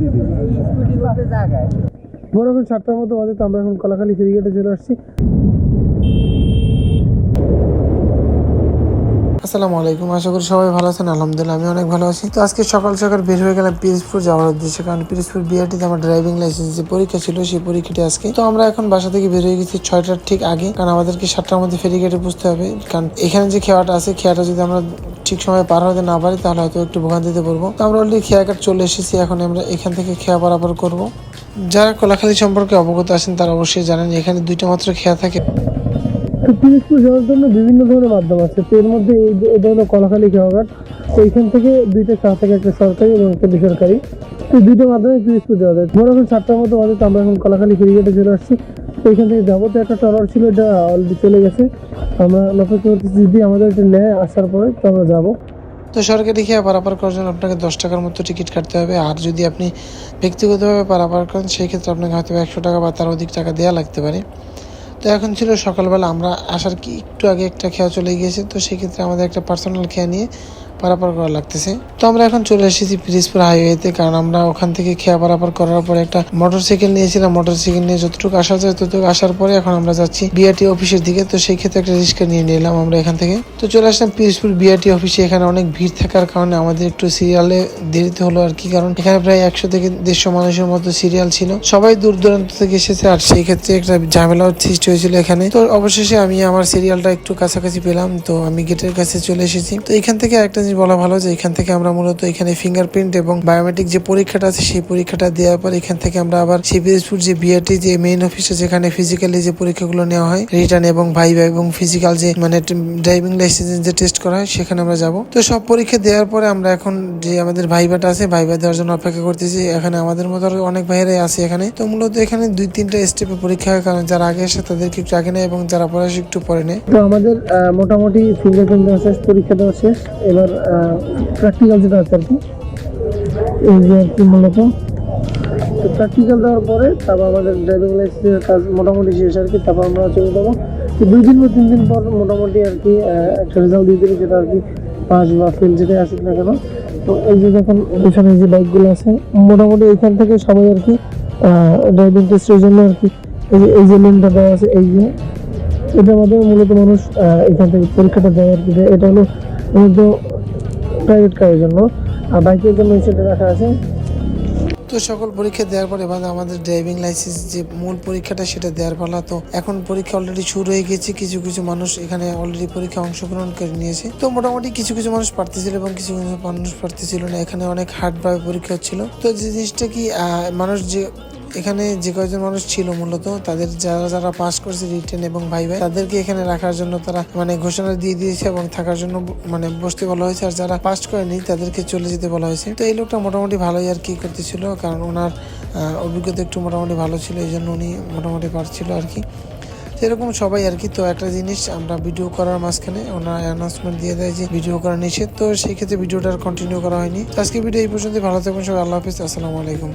দিয়ে এখন সাতটার মতো বাজে, তো আমরা এখন কলাখালি ফেরিঘাটে চলে আসছি। আসসালামু আলাইকুম, আশা করি সবাই ভালো আছেন। আলহামদুলিল্লাহ, আমি অনেক ভালো আছি। তো আজকে সকাল সকাল বের হয়ে গেলাম পিরিজপুর যাওয়ার উদ্দেশ্যে, কারণ পিরিজপুর বিআরটিতে আমার ড্রাইভিং লাইসেন্স যে পরীক্ষা ছিল, সেই পরীক্ষাটি আজকে। তো আমরা এখন বাসা থেকে বের হয়ে গেছি ছয়টার ঠিক আগে, কারণ আমাদেরকে সাতটার মধ্যে ফেরিঘাটে বুঝতে হবে। কারণ এখানে যে খেয়াটা আছে, খেয়াটা যদি আমরা ঠিক সময় পার হতে না পারি, তাহলে হয়তো একটু ভোগান্তিতে পড়ব। তো আমরা অলরেডি খেয়াঘাট চলে এসেছি, এখন আমরা এখান থেকে খেয়া পারাপার করব। যারা কোলাখালী সম্পর্কে অবগত আছেন, তারা অবশ্যই জানেন এখানে দুইটা মাত্র খেয়া থাকে। জন্য বিভিন্ন ধরনের মাধ্যম আছে। তো এর মধ্যে এই ধরনের কলাখালী খেয়াঘাট তো এইখান থেকে দুইটা খেয়া থাকে, একটা সরকারি এবং একটা বেসরকারি। তো দুইটা মাধ্যমে পিরিজপুর যাওয়া যায়। ধরো এখন সাতটার মতো বাজে আমরা এখন কলাখালী ফেরিঘাটে চলে আসছি। তো এখান থেকে যাব তো একটা ট্রলার ছিল, এটা অলরেডি চলে গেছে। আমরা অপেক্ষা করতেছি যদি আমাদের একটা নেয় আসার পরে তো আমরা যাব। তো সরকারি খেয়ে পারাপার করার জন্য আপনাকে দশ টাকার মতো টিকিট কাটতে হবে। আর যদি আপনি ব্যক্তিগতভাবে পারাপার করেন সেই ক্ষেত্রে আপনাকে হয়তো একশো টাকা বা তার অধিক টাকা দেওয়া লাগতে পারে। তো এখন ছিল সকালবেলা, আমরা আসার কি একটু আগে একটা খেয়া চলে গিয়েছে। তো সেক্ষেত্রে আমাদের একটা পার্সোনাল খেয়া নিয়ে পারাপার করা লাগতেছে। তো আমরা এখন চলে এসেছি পিরিজপুর হাইওয়েতে, কারণ আমরা ওখান থেকে খেয়া পারাপার করার পরে একটা মোটরসাইকেল নিয়েছিলাম। মোটরসাইকেল নিয়ে যতটুকু আসা যায় ততটুকু আসার পরে এখন আমরা যাচ্ছি বিআরটি অফিসের দিকে। তো সেই ক্ষেত্রে একটা রিক্সা নিয়ে নিলাম আমরা এখান থেকে। তো চলে আসলাম পিরিজপুর বিআরটি অফিসে। এখানে অনেক ভিড় থাকার কারণে আমাদের একটু সিরিয়ালে দেরিতে হলো আর কি, কারণ এখানে প্রায় একশো থেকে দেড়শো মানুষের মতো সিরিয়াল ছিল। সবাই দূর দূরান্ত থেকে এসেছে আর সেই ক্ষেত্রে একটা ঝামেলা সৃষ্টি হয়েছিল এখানে। তো অবশেষে আমি আমার সিরিয়ালটা একটু কাছাকাছি পেলাম। তো আমি গেটের কাছে চলে এসেছি। তো এখান থেকে একটা জিনিস বলা ভালো যে এখান থেকে আমরা মূলত এখানে ফিঙ্গারপ্রিন্ট এবং বায়োমেট্রিক যে পরীক্ষাটা আছে সেই পরীক্ষাটা দেওয়ার পর এখান থেকে আমরা আবার সেই পিরিজপুর যে বিআরটি যে মেইন অফিস যেখানে ফিজিক্যালি যে পরীক্ষাগুলো নেওয়া হয় রিটার্ন এবং ভাইবা এবং ফিজিক্যাল যে মানে ড্রাইভিং লাইসেন্স যে টেস্ট করা হয়, সেখানে আমরা যাব। তো সব পরীক্ষা দেওয়ার পরে আমরা এখন যে আমাদের ভাইবাটা আছে ভাইবা দেওয়ার জন্য অপেক্ষা করতেছি। এখানে আমাদের মতো অনেক ভাইয়েরাই আছে এখানে। তো মূলত এখানে দুই, তিনটা স্টেপে পরীক্ষা হয়, কারণ যারা আগে আসে তাদেরকে একটু আগে নেয় এবং যারা পরে আসে একটু পরে নেয়। তো আমাদের মোটামুটি ফিঙ্গারপ্রিন্ট পরীক্ষা দেওয়া শেষ। এবার প্র্যাকটিক্যাল যেটা আছে আর কি, এই যে মূলত। তো প্র্যাকটিক্যাল দেওয়ার পরে তারপর আমাদের ড্রাইভিং লাইসেন্সের কাজ মোটামুটি শেষ আর কি, তারপর আমরা চলে যাব। তো দুই দিন বা তিন দিন পর মোটামুটি আর কি একটা রেজাল্ট দিয়ে দিলে যেটা আর কি পাস বা ফেল যেটাই আসুক না কেন। তো এই যে দেখুন, এখানে যে বাইকগুলো আছে, মোটামুটি এখান থেকে সবাই আর কি ড্রাইভিং টেস্টের জন্য আর কি, এই যে এই যে লিঙ্কটা দেওয়া আছে, এই যে। এটার মাধ্যমে মূলত মানুষ এখান থেকে পরীক্ষাটা দেয় আর কি। এটা হলো মূলত প্রাইভেট কারের জন্য। আর বাইকের জন্য সেটা রাখা আছে। তো সকল পরীক্ষা দেওয়ার পর এবার আমাদের ড্রাইভিং লাইসেন্স যে মূল পরীক্ষাটা সেটা দেওয়ার পালা। তো এখন পরীক্ষা অলরেডি শুরু হয়ে গেছে। কিছু কিছু মানুষ এখানে অলরেডি পরীক্ষা অংশগ্রহণ করে নিয়েছে। তো মোটামুটি কিছু কিছু মানুষ পারতেছিল এবং কিছু কিছু মানুষ পারতেছিল না। এখানে অনেক হার্ড ভাবে পরীক্ষা হচ্ছিল। তো যে জিনিসটা কি মানুষ যে এখানে যে কয়েকজন মানুষ ছিল মূলত, তাদের যারা যারা পাস করছে রিটেন এবং ভাই ভাই, তাদেরকে এখানে রাখার জন্য তারা মানে ঘোষণা দিয়ে দিয়েছে এবং থাকার জন্য মানে বসতে বলা হয়েছে। আর যারা পাস করেনি, তাদেরকে চলে যেতে বলা হয়েছে। তো এই লোকটা মোটামুটি ভালোই আর কি করতেছিল, কারণ ওনার অভিজ্ঞতা একটু মোটামুটি ভালো ছিল, এই জন্য উনি মোটামুটি পারছিল আর কি। এরকম সবাই আর কি। তো একটা জিনিস আমরা ভিডিও করার মাঝখানে ওনার অ্যানাউন্সমেন্ট দিয়ে দেয় যে ভিডিও করা নিষেধ। তো সেই ক্ষেত্রে ভিডিওটা আর কন্টিনিউ করা হয়নি। আজকে ভিডিও এই পর্যন্ত ভালো থাকবেন সবাই। আল্লাহ হাফিজ। আসসালামু আলাইকুম।